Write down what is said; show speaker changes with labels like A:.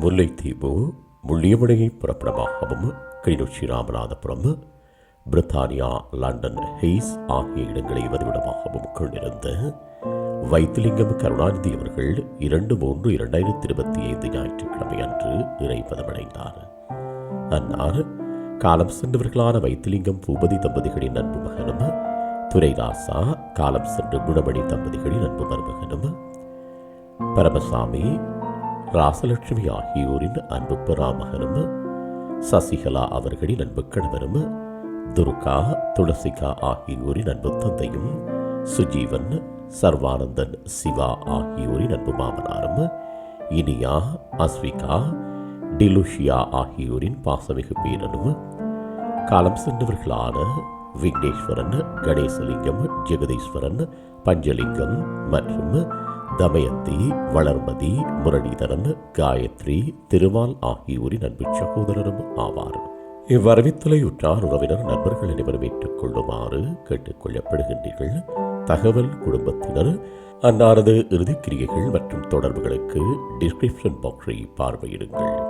A: முல்லைத்தீவு முள்ளியமடையை புறப்படமாகவும் கிளிநொச்சி ராமநாதபுரம் பிரித்தானியா லண்டன் ஹெய்ஸ் ஆகிய இடங்களை வதிவிடமாகவும் கொண்டிருந்த வைத்திலிங்கம் கருணாநிதி அவர்கள் இரண்டு மூன்று இரண்டாயிரத்தி இருபத்தி ஐந்து ஞாயிற்றுக்கிழமை அன்று இறைப்பதமடைந்தார் அன்னார் காலம் சென்றவர்களான வைத்திலிங்கம் பூபதி தம்பதிகளின் அன்பு மகனும் துரைராசா காலம் சென்று குணமணி தம்பதிகளின் அன்பு மருமகனும் பரமசாமி ராசலட்சுமி ஆகியோரின் அன்பு பெறாமகனும் சசிகலா அவர்களின் அன்பு கணவரும் துர்கா துளசிகா ஆகியோரின் அன்பு தந்தையும் சுஜீவன் சர்வானந்தன் சிவா ஆகியோரின் அன்பு மாமனாரும் இனியா அஸ்விகா டிலுஷியா ஆகியோரின் பாசமிகு பேரனும் காலம் சென்றவர்களான விக்னேஸ்வரன் கணேசலிங்கம் ஜெகதீஸ்வரன் பஞ்சலிங்கம் மற்றும் தமயந்தி வளர்மதி முரளிதரன் காயத்ரி திருமால் ஆகியோரின் அன்பு சகோதரரும் ஆவார். இவ்வரவித்தலையுற்றார் உறவினர் நண்பர்கள் அனைவரும் ஏற்றுக்கொள்ளுமாறு கேட்டுக்கொள்ளப்படுகின்றீர்கள். தகவல் குடும்பத்தினர் அன்னாரது இறுதிக்கிரியைகள் மற்றும் தொடர்புகளுக்கு டிஸ்கிரிப்ஷன் பாக்ஸை பார்வையிடுங்கள்.